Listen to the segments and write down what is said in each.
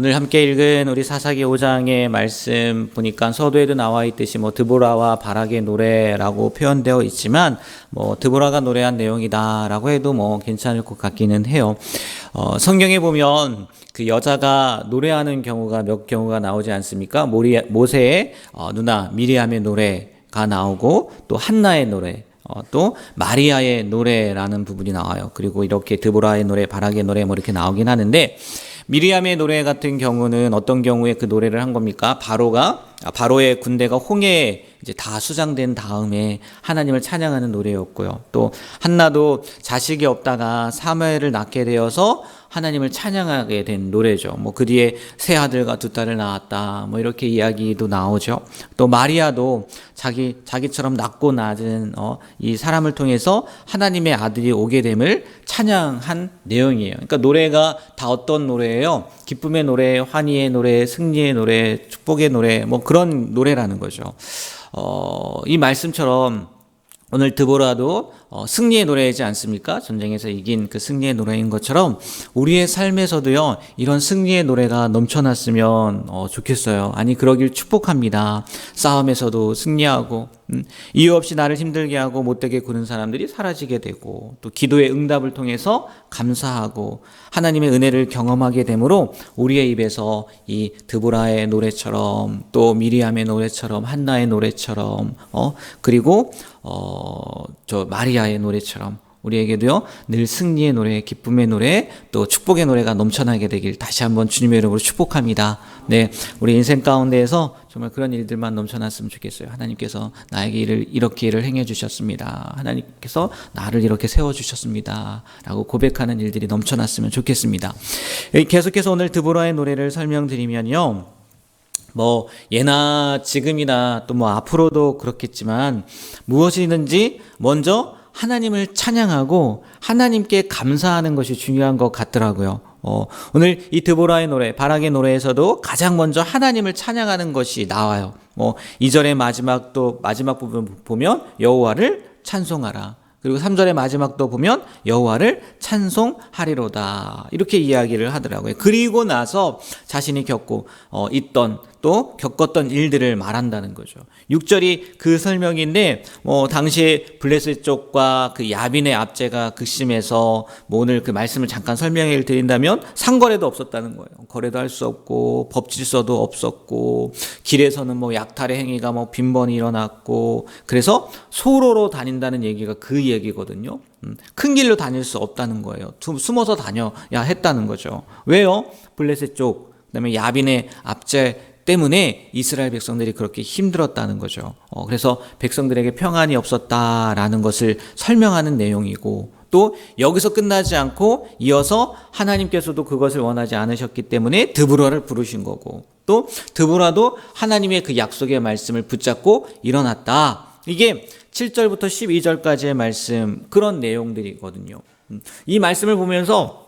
오늘 함께 읽은 우리 사사기 5장의 말씀 보니까 서두에도 나와 있듯이 뭐 드보라와 바락의 노래라고 표현되어 있지만 뭐 드보라가 노래한 내용이다라고 해도 뭐 괜찮을 것 같기는 해요. 어, 성경에 보면 그 여자가 노래하는 경우가 몇 경우가 나오지 않습니까? 모리, 모세의 어, 누나 미리암의 노래가 나오고 또 한나의 노래 어, 또 마리아의 노래라는 부분이 나와요. 그리고 이렇게 드보라의 노래, 바락의 노래 뭐 이렇게 나오긴 하는데 미리암의 노래 같은 경우는 어떤 경우에 그 노래를 한 겁니까? 바로가 아, 바로의 군대가 홍해에 이제 다 수장된 다음에 하나님을 찬양하는 노래였고요. 또 한나도 자식이 없다가 사무엘을 낳게 되어서 하나님을 찬양하게 된 노래죠. 뭐 그 뒤에 새 아들과 두 딸을 낳았다. 뭐 이렇게 이야기도 나오죠. 또 마리아도 자기 자기처럼 낮고 낮은 어, 이 사람을 통해서 하나님의 아들이 오게 됨을 찬양한 내용이에요. 그러니까 노래가 다 어떤 노래예요? 기쁨의 노래, 환희의 노래, 승리의 노래, 축복의 노래, 뭐 그런 노래라는 거죠. 어, 이 말씀처럼 오늘 드보라도 어, 승리의 노래이지 않습니까? 전쟁에서 이긴 그 승리의 노래인 것처럼 우리의 삶에서도요 이런 승리의 노래가 넘쳐났으면 어, 좋겠어요. 아니 그러길 축복합니다. 싸움에서도 승리하고 음, 이유 없이 나를 힘들게 하고 못되게 구는 사람들이 사라지게 되고 또 기도의 응답을 통해서 감사하고 하나님의 은혜를 경험하게 되므로 우리의 입에서 이 드보라의 노래처럼 또 미리암의 노래처럼 한나의 노래처럼 어 그리고 어저 마리아 의 노래처럼 우리에게도요 늘 승리의 노래, 기쁨의 노래, 또 축복의 노래가 넘쳐나게 되길 다시 한번 주님의 이름으로 축복합니다. 네, 우리 인생 가운데에서 정말 그런 일들만 넘쳐났으면 좋겠어요. 하나님께서 나에게 일을 이렇게 일을 행해 주셨습니다. 하나님께서 나를 이렇게 세워 주셨습니다.라고 고백하는 일들이 넘쳐났으면 좋겠습니다. 계속해서 오늘 드보라의 노래를 설명드리면요. 뭐 예나 지금이나 또 뭐 앞으로도 그렇겠지만 무엇이든지 먼저 하나님을 찬양하고 하나님께 감사하는 것이 중요한 것 같더라고요. 어, 오늘 이 드보라의 노래, 바락의 노래에서도 가장 먼저 하나님을 찬양하는 것이 나와요. 뭐 2절의 마지막 또 마지막 부분 보면 여호와를 찬송하라. 그리고 3절의 마지막도 보면 여호와를 찬송하리로다. 이렇게 이야기를 하더라고요. 그리고 나서 자신이 겪고 어, 있던 또 겪었던 일들을 말한다는 거죠. 6절이 그 설명인데 뭐 당시에 블레셋 쪽과 그 야빈의 압제가 극심해서 뭐 오늘 그 말씀을 잠깐 설명을 드린다면 상거래도 없었다는 거예요. 거래도 할 수 없고 법 질서도 없었고 길에서는 뭐 약탈의 행위가 뭐 빈번히 일어났고 그래서 소로로 다닌다는 얘기가 그 얘기거든요. 음, 큰 길로 다닐 수 없다는 거예요. 숨어서 다녀야 했다는 거죠. 왜요? 블레셋 쪽 그 다음에 야빈의 압제 때문에 이스라엘 백성들이 그렇게 힘들었다는 거죠. 어, 그래서 백성들에게 평안이 없었다라는 것을 설명하는 내용이고 또 여기서 끝나지 않고 이어서 하나님께서도 그것을 원하지 않으셨기 때문에 드브라를 부르신 거고 또 드브라도 하나님의 그 약속의 말씀을 붙잡고 일어났다. 이게 7절부터 12절까지의 말씀 그런 내용들이거든요. 음, 이 말씀을 보면서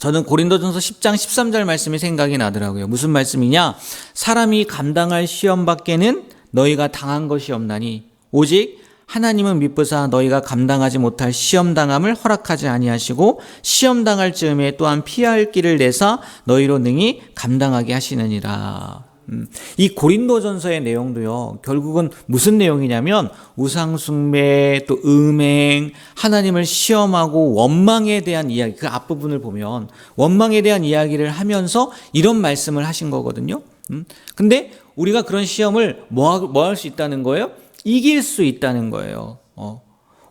저는 고린도전서 10장 13절 말씀이 생각이 나더라고요. 무슨 말씀이냐? 사람이 감당할 시험 밖에는 너희가 당한 것이 없나니 오직 하나님은 미쁘사 너희가 감당하지 못할 시험 당함을 허락하지 아니하시고 시험 당할 즈음에 또한 피할 길을 내사 너희로 능히 감당하게 하시느니라. 음, 이 고린도전서의 내용도요. 결국은 무슨 내용이냐면 우상숭배 또 음행 하나님을 시험하고 원망에 대한 이야기 그 앞부분을 보면 원망에 대한 이야기를 하면서 이런 말씀을 하신 거거든요. 음, 근데 우리가 그런 시험을 뭐 할 수 있다는 거예요? 이길 수 있다는 거예요. 어.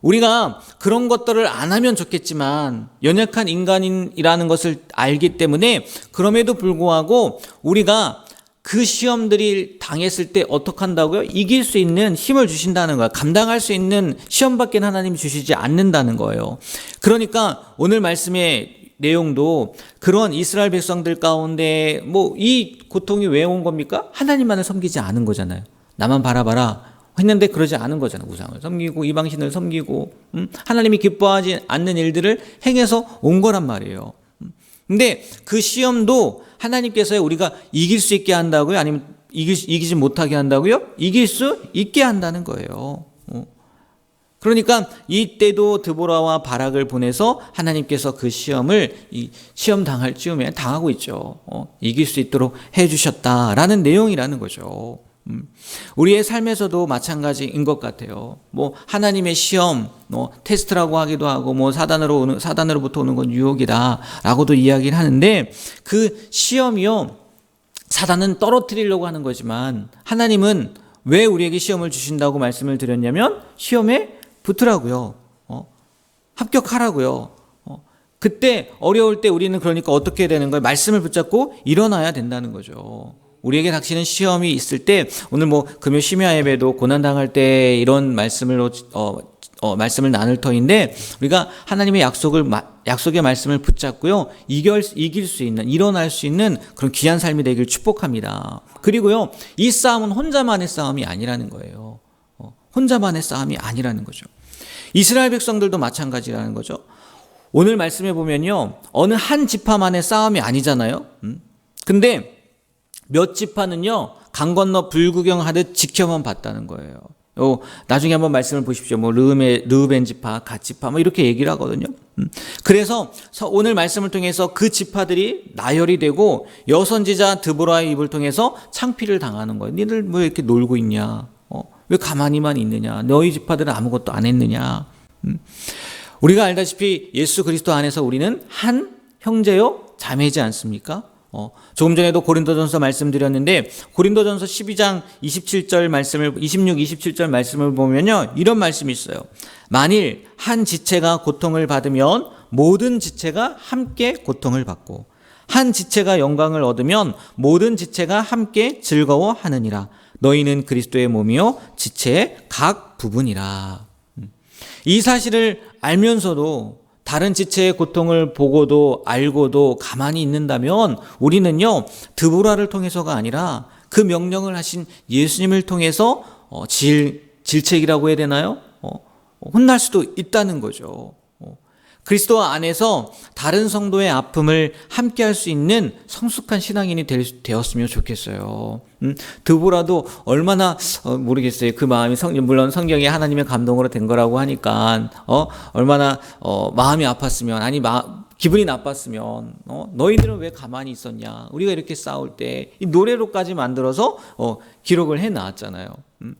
우리가 그런 것들을 안 하면 좋겠지만 연약한 인간이라는 것을 알기 때문에 그럼에도 불구하고 우리가 그 시험들이 당했을 때 어떻게 한다고요? 이길 수 있는 힘을 주신다는 거야. 감당할 수 있는 시험밖에 하나님이 주시지 않는다는 거예요. 그러니까 오늘 말씀의 내용도 그런 이스라엘 백성들 가운데 뭐 이 고통이 왜 온 겁니까? 하나님만을 섬기지 않은 거잖아요. 나만 바라봐라. 했는데 그러지 않은 거잖아요. 우상을 섬기고 이방신을 섬기고 음? 하나님이 기뻐하지 않는 일들을 행해서 온 거란 말이에요. 음? 근데 그 시험도 하나님께서 우리가 이길 수 있게 한다고요? 아니면 이기, 이기지 못하게 한다고요? 이길 수 있게 한다는 거예요. 어. 그러니까 이때도 드보라와 바락을 보내서 하나님께서 그 시험을 이 시험 당할 즈음에 당하고 있죠. 어, 이길 수 있도록 해주셨다라는 내용이라는 거죠. 음, 우리의 삶에서도 마찬가지인 것 같아요. 뭐 하나님의 시험, 뭐 테스트라고 하기도 하고, 뭐 사단으로 오는 사단으로부터 오는 건 유혹이다라고도 이야기를 하는데 그 시험이요 사단은 떨어뜨리려고 하는 거지만 하나님은 왜 우리에게 시험을 주신다고 말씀을 드렸냐면 시험에 붙으라고요. 어? 합격하라고요. 어? 그때 어려울 때 우리는 그러니까 어떻게 되는 거예요? 말씀을 붙잡고 일어나야 된다는 거죠. 우리에게 닥치는 시험이 있을 때 오늘 뭐 금요 심야 예배도 고난 당할 때 이런 말씀을 어, 어, 말씀을 나눌 터인데 우리가 하나님의 약속을 약속의 말씀을 붙잡고요 이길 이길 수 있는 일어날 수 있는 그런 귀한 삶이 되길 축복합니다. 그리고요 이 싸움은 혼자만의 싸움이 아니라는 거예요. 어, 혼자만의 싸움이 아니라는 거죠. 이스라엘 백성들도 마찬가지라는 거죠. 오늘 말씀해 보면요 어느 한 지파만의 싸움이 아니잖아요. 음? 근데 몇 지파는요 강 건너 불구경하듯 지켜만 봤다는 거예요. 어, 나중에 한번 말씀을 보십시오. 뭐 르우메, 르우벤 지파, 갓 지파, 뭐 이렇게 얘기를 하거든요. 음. 그래서 오늘 말씀을 통해서 그 지파들이 나열이 되고 여선지자 드보라의 입을 통해서 창피를 당하는 거예요. 니들 뭐 이렇게 놀고 있냐? 어, 왜 가만히만 있느냐? 너희 지파들은 아무것도 안 했느냐? 음. 우리가 알다시피 예수 그리스도 안에서 우리는 한 형제요 자매지 않습니까? 어, 조금 전에도 고린도전서 말씀드렸는데 고린도전서 12장 27절 말씀을 26, 27절 말씀을 보면요 이런 말씀이 있어요. 만일 한 지체가 고통을 받으면 모든 지체가 함께 고통을 받고 한 지체가 영광을 얻으면 모든 지체가 함께 즐거워하느니라. 너희는 그리스도의 몸이요 지체의 각 부분이라. 음. 이 사실을 알면서도 다른 지체의 고통을 보고도 알고도 가만히 있는다면 우리는요, 드보라를 통해서가 아니라 그 명령을 하신 예수님을 통해서 어, 질, 질책이라고 해야 되나요? 어, 혼날 수도 있다는 거죠. 그리스도 안에서 다른 성도의 아픔을 함께 할 수 있는 성숙한 신앙인이 될, 되었으면 좋겠어요. 음, 드보라도 얼마나 어, 모르겠어요. 그 마음이 성, 물론 성경이 하나님의 감동으로 된 거라고 하니까 어, 얼마나 어, 마음이 아팠으면 아니 마, 기분이 나빴으면 어, 너희들은 왜 가만히 있었냐? 우리가 이렇게 싸울 때 이 노래로까지 만들어서 어, 기록을 해 놨잖아요. 음.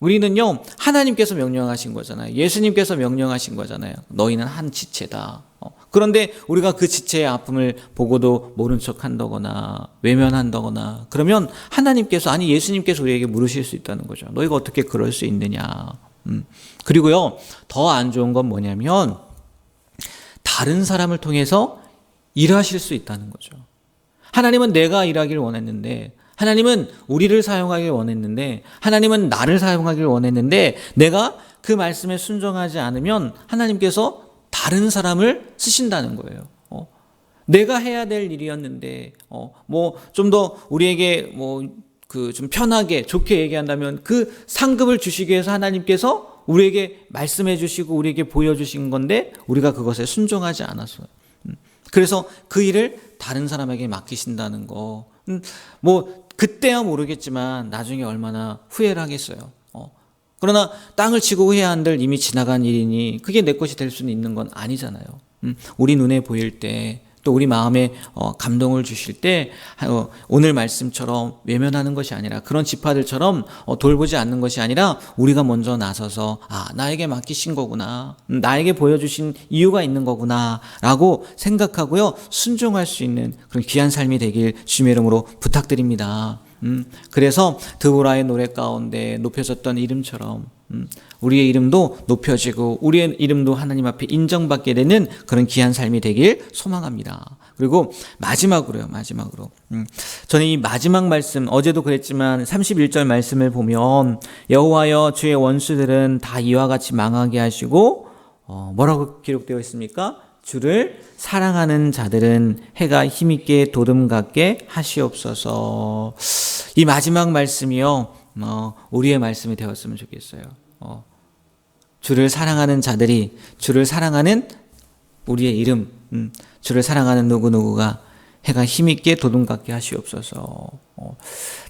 우리는요, 하나님께서 명령하신 거잖아요. 예수님께서 명령하신 거잖아요. 너희는 한 지체다. 어, 그런데 우리가 그 지체의 아픔을 보고도 모른 척 한다거나, 외면한다거나, 그러면 하나님께서, 아니, 예수님께서 우리에게 물으실 수 있다는 거죠. 너희가 어떻게 그럴 수 있느냐. 음. 그리고요, 더 안 좋은 건 뭐냐면, 다른 사람을 통해서 일하실 수 있다는 거죠. 하나님은 내가 일하기를 원했는데, 하나님은 우리를 사용하길 원했는데, 하나님은 나를 사용하길 원했는데, 내가 그 말씀에 순종하지 않으면 하나님께서 다른 사람을 쓰신다는 거예요. 어, 내가 해야 될 일이었는데, 어, 뭐, 좀 더 우리에게 뭐, 그 좀 편하게, 좋게 얘기한다면 그 상급을 주시기 위해서 하나님께서 우리에게 말씀해 주시고 우리에게 보여주신 건데, 우리가 그것에 순종하지 않았어요. 음, 그래서 그 일을 다른 사람에게 맡기신다는 거. 음, 뭐 그때야 모르겠지만 나중에 얼마나 후회를 하겠어요. 어. 그러나 땅을 치고 후회한 들 이미 지나간 일이니 그게 내 것이 될 수는 있는 건 아니잖아요. 음, 우리 눈에 보일 때 또 우리 마음에 어, 감동을 주실 때 어, 오늘 말씀처럼 외면하는 것이 아니라 그런 지파들처럼 어, 돌보지 않는 것이 아니라 우리가 먼저 나서서 아 나에게 맡기신 거구나 음, 나에게 보여주신 이유가 있는 거구나라고 생각하고요 순종할 수 있는 그런 귀한 삶이 되길 주님의 이름으로 부탁드립니다. 음, 그래서 드보라의 노래 가운데 높여졌던 이름처럼 음, 우리의 이름도 높여지고 우리의 이름도 하나님 앞에 인정받게 되는 그런 귀한 삶이 되길 소망합니다. 그리고 마지막으로요, 마지막으로. 음, 저는 이 마지막 말씀, 어제도 그랬지만 31절 말씀을 보면 여호와여 주의 원수들은 다 이와 같이 망하게 하시고 어, 뭐라고 기록되어 있습니까? 주를 사랑하는 자들은 해가 힘있게 도름 같게 하시옵소서. 이 마지막 말씀이요, 어, 우리의 말씀이 되었으면 좋겠어요. 어, 주를 사랑하는 자들이 주를 사랑하는 우리의 이름, 음, 주를 사랑하는 누구 누구가 해가 힘있게 도둠 같게 하시옵소서. 어,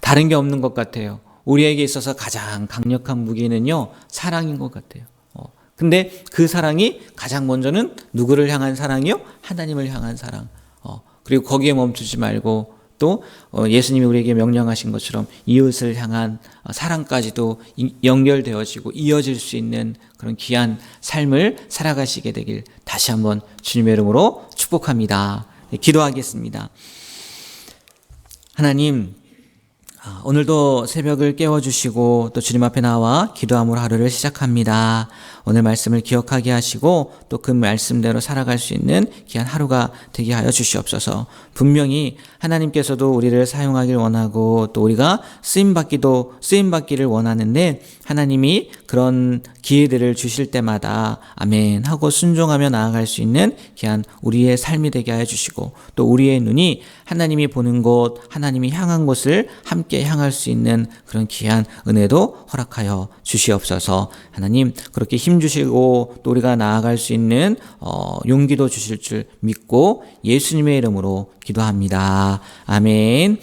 다른 게 없는 것 같아요. 우리에게 있어서 가장 강력한 무기는요, 사랑인 것 같아요. 어, 근데 그 사랑이 가장 먼저는 누구를 향한 사랑이요? 하나님을 향한 사랑. 어, 그리고 거기에 멈추지 말고 또 어, 예수님이 우리에게 명령하신 것처럼 이웃을 향한 어, 사랑까지도 이- 연결되어지고 이어질 수 있는 그런 귀한 삶을 살아가시게 되길 다시 한번 주님의 이름으로 축복합니다. 네, 기도하겠습니다. 하나님, 아, 오늘도 새벽을 깨워주시고 또 주님 앞에 나와 기도함으로 하루를 시작합니다. 오늘 말씀을 기억하게 하시고 또 그 말씀대로 살아갈 수 있는 귀한 하루가 되게 하여 주시옵소서. 분명히 하나님께서도 우리를 사용하길 원하고 또 우리가 쓰임 받기도 쓰임 받기를 원하는데 하나님이 그런 기회들을 주실 때마다 아멘 하고 순종하며 나아갈 수 있는 귀한 우리의 삶이 되게 하여 주시고 또 우리의 눈이 하나님이 보는 곳, 하나님이 향한 곳을 함께 향할 수 있는 그런 귀한 은혜도 허락하여 주시옵소서. 하나님 그렇게 힘 주시고 또 우리가 나아갈 수 있는 어, 용기도 주실 줄 믿고 예수님의 이름으로 기도합니다. 아멘.